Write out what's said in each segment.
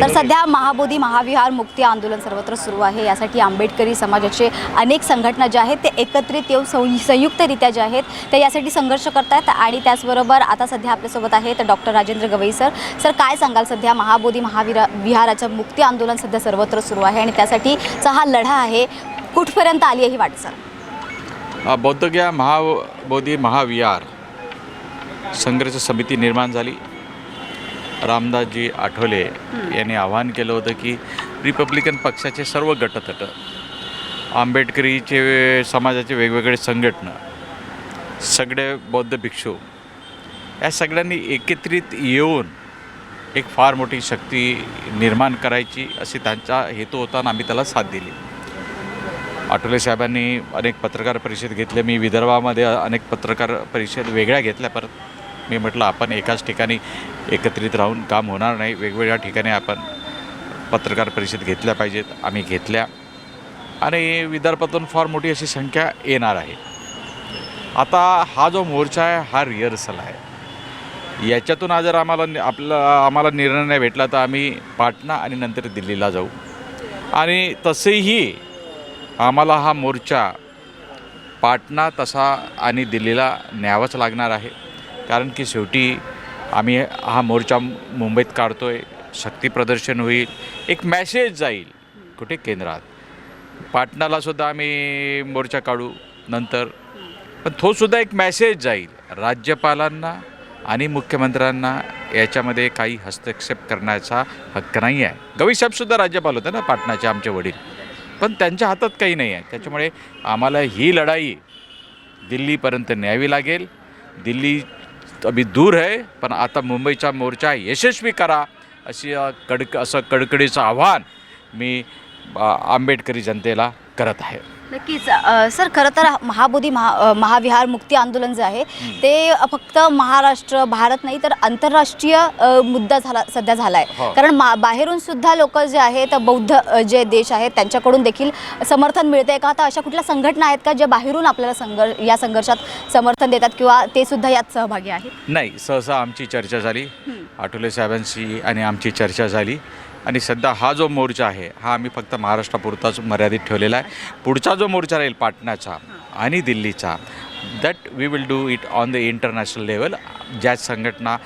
तर सध्या महाबोधी महाविहार मुक्ती आंदोलन सर्वत्र सुरू आहे. यासाठी आंबेडकरी समाजाचे अनेक संघटना ज्या आहेत ते एकत्रित येऊन सं संयुक्तरित्या ज्या आहेत ते यासाठी संघर्ष करतात आणि त्याचबरोबर आता सध्या आपल्यासोबत आहेत doctor Rajendra Gawai sir. Sir काय सांगाल सध्या महाबोधी महाविरा विहाराचं मुक्ती आंदोलन सध्या सर्वत्र सुरू आहे आणि त्यासाठीचा हा लढा आहे. कुठपर्यंत आली आहे ही वाटचाल बौद्धज्ञा महाबोधी महाविहार संघर्ष समिती निर्माण झाली. रामदासजी आठवले यांनी आवाहन केलं होतं की रिपब्लिकन पक्षाचे सर्व गटतट आंबेडकरीचे समाजाचे वेगवेगळे संघटना सगळे बौद्ध भिक्षू या सगळ्यांनी एकत्रित येऊन एक फार मोठी शक्ती निर्माण करायची अशी त्यांचा हेतू होता आणि आम्ही त्याला साथ दिली. आठवले साहेबांनी अनेक पत्रकार परिषद घेतल्या मी विदर्भामध्ये अनेक पत्रकार परिषद वेगळ्या घेतल्या परत मी म्हटलं आपण एकाच ठिकाणी एकत्रित राहून काम होणार नाही. वेगवेगळ्या ठिकाणी आपण पत्रकार परिषद घेतल्या पाहिजेत. आम्ही घेतल्या. आणि विदर्भातून फार मोठी अशी संख्या येणार आहे. आता हा जो मोर्चा आहे हा रिहर्सल आहे. याच्यातून आज जर आम्हाला आपला आम्हाला निर्णय नाही भेटला तर आम्ही पाटणा आणि नंतर दिल्लीला जाऊ. आणि तसेही आम्हाला हा मोर्चा पाटणा तसा आणि दिल्लीला न्यावाच लागणार आहे. कारण की शेवटी आम्ही हा मोर्चा मुंबईत काढतो आहे शक्तीप्रदर्शन होईल. एक मॅसेज जाईल कुठे? केंद्रात. पाटणालासुद्धा आम्ही मोर्चा काढू नंतर. पण तोसुद्धा एक मॅसेज जाईल. राज्यपालांना आणि मुख्यमंत्र्यांना याच्यामध्ये काही हस्तक्षेप करण्याचा हक्क नाही आहे गवीसाहेबसुद्धा राज्यपाल होते ना पाटणाचे आमचे वडील. पण त्यांच्या हातात काही नाही आहे त्याच्यामुळे आम्हाला ही लढाई दिल्लीपर्यंत न्यावी लागेल. दिल्ली आम्ही दूर आहे पण आता मुंबईचा मोर्चा यशस्वी करा अशी कडक असं कडकडीचं आव्हान मी आंबेडकरी जनतेला करत आहे. नक्कीच. सर खरं तर महाबोधी महा महाविहार मुक्ती आंदोलन जे आहे ते फक्त महाराष्ट्र भारत नाही तर आंतरराष्ट्रीय मुद्दा झाला सध्या झाला आहे हो. कारण मा बाहेरून सुद्धा लोक जे आहेत बौद्ध जे देश आहेत त्यांच्याकडून देखील समर्थन मिळते का? आता अशा कुठल्या संघटना आहेत का ज्या बाहेरून आपल्याला संघर्ष या संघर्षात समर्थन देतात किंवा ते सुद्धा यात सहभागी आहेत? नाही सहसा आमची चर्चा झाली. आठवले साहेबांशी आणि आमची चर्चा झाली. आणि सध्या हा जो मोर्चा आहे हा आम्ही फक्त महाराष्ट्रापुरताच मर्यादित ठेवलेला आहे. पुढचा जो मोर्चा राहील पाटणाचा आणि दिल्लीचा that we will do it on the international level ज्या संघटना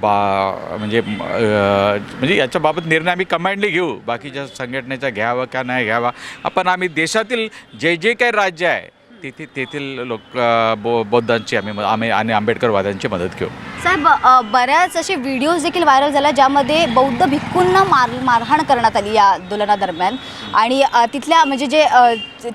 बा म्हणजे म्हणजे याच्याबाबत निर्णय आम्ही कमांडली घेऊ. बाकीच्या संघटनेचा घ्यावा का नाही घ्यावा आपण आम्ही देशातील जे जे काही राज्य आहे तेथे तेथील लोक बौ बौद्धांची आम्ही म- आम्ही आणि आंबेडकरवाद्यांची मदत घेऊ. साहेब बऱ्याच असे व्हिडिओज देखील व्हायरल झाल्या ज्यामध्ये बौद्ध भिक्खूंना मार मारहाण करण्यात आली या आंदोलनादरम्यान. आणि तिथल्या म्हणजे जे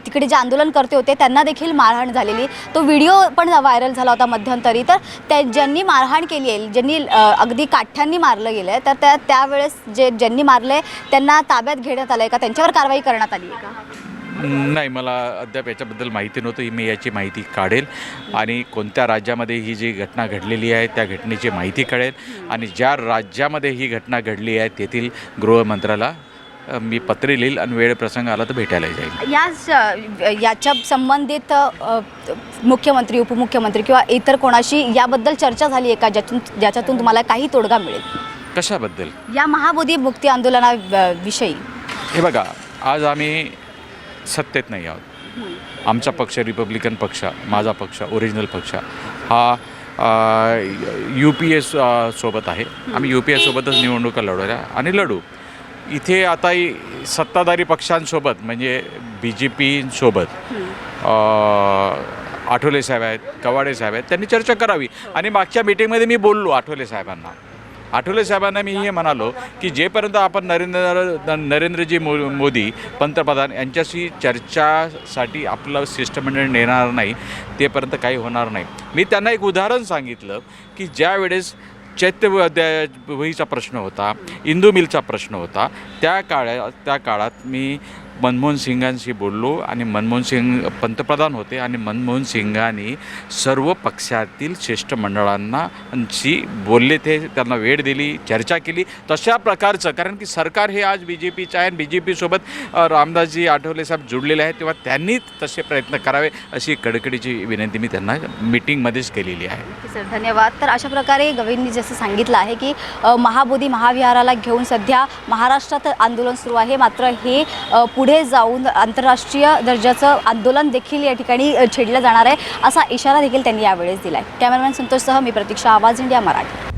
तिकडे जे आंदोलन करते होते त्यांना देखील मारहाण झालेली. तो व्हिडिओ पण व्हायरल झाला होता मध्यंतरी. तर त्या ज्यांनी मारहाण केली आहे ज्यांनी अगदी काठ्यांनी मारलं गेलं आहे तर त्या त्यावेळेस जे ज्यांनी मारलं आहे त्यांना ताब्यात घेण्यात आलं आहे का? त्यांच्यावर कारवाई करण्यात आली आहे का? नाही मला अद्याप याच्याबद्दल माहिती नव्हतं. मी याची माहिती काढेल. आणि कोणत्या राज्यामध्ये ही जी घटना घडलेली आहे त्या घटनेची माहिती कळेल. आणि ज्या राज्यामध्ये ही घटना घडली आहे तेथील गृहमंत्र्याला मी पत्रे लिहिल आणि वेळ प्रसंग आला तर भेटायला जाईल. या याच्या संबंधित मुख्यमंत्री उपमुख्यमंत्री किंवा इतर कोणाशी याबद्दल चर्चा झाली आहे का? ज्यातून ज्याच्यातून तुम्हाला काही तोडगा मिळेल? कशाबद्दल? या महाबोधी मुक्ती आंदोलनाविषयी हे बघा आज आम्ही सत्तेत नाही आहोत. आमचा पक्ष रिपब्लिकन पक्ष माझा पक्ष ओरिजिनल पक्ष. हा यू पी ए सोबत आहे. आम्ही यू पी एसोबतच निवडणुका लढवल्या. आणि लढू. इथे आता सत्ताधारी पक्षांसोबत म्हणजे बी जे पीसोबत आठवले साहेब आहेत कवाडे साहेब आहेत त्यांनी चर्चा करावी. आणि मागच्या मीटिंगमध्ये मी बोललो आठवले साहेबांना. आठवले साहेबांना मी हे म्हणालो की जेपर्यंत आपण नरेंद्र नरेंद्रजी मो मोदी पंतप्रधान यांच्याशी चर्चासाठी आपलं शिष्टमंडळ नेणार नाही तेपर्यंत काही होणार नाही. मी त्यांना एक उदाहरण सांगितलं की ज्या वेळेस चैत्यवहीचा प्रश्न होता इंदू मिलचा प्रश्न होता त्या काळा त्या काळात मी मनमोहन सिंगांशी बोललो आणि मनमोहन सिंग पंतप्रधान होते आणि मनमोहन सिंगांनी सर्व पक्षातील ज्येष्ठ मंडळांनाशी बोलले ते त्यांना वेळ दिली चर्चा केली. तशा प्रकारचं कारण की सरकार हे आज बी जे पीचं आहे आणि बी जे पीसोबत रामदासजी आठवले साहेब जुडलेले आहेत तेव्हा त्यांनी तसे प्रयत्न करावे अशी कडकडीची विनंती मी त्यांना मीटिंगमध्येच केलेली आहे. सर धन्यवाद. तर अशा प्रकारे गवींनी जसं सांगितलं आहे की महाबोधी महाविहाराला घेऊन सध्या महाराष्ट्रात आंदोलन सुरू आहे. मात्र हे पुढे जाऊन आंतरराष्ट्रीय दर्जाचं आंदोलन देखील या ठिकाणी छेडलं जाणार आहे असा इशारा देखील त्यांनी यावेळेस दिला आहे कॅमेरामॅन संतोषसह मी प्रतीक्षा आवाज इंडिया मराठी.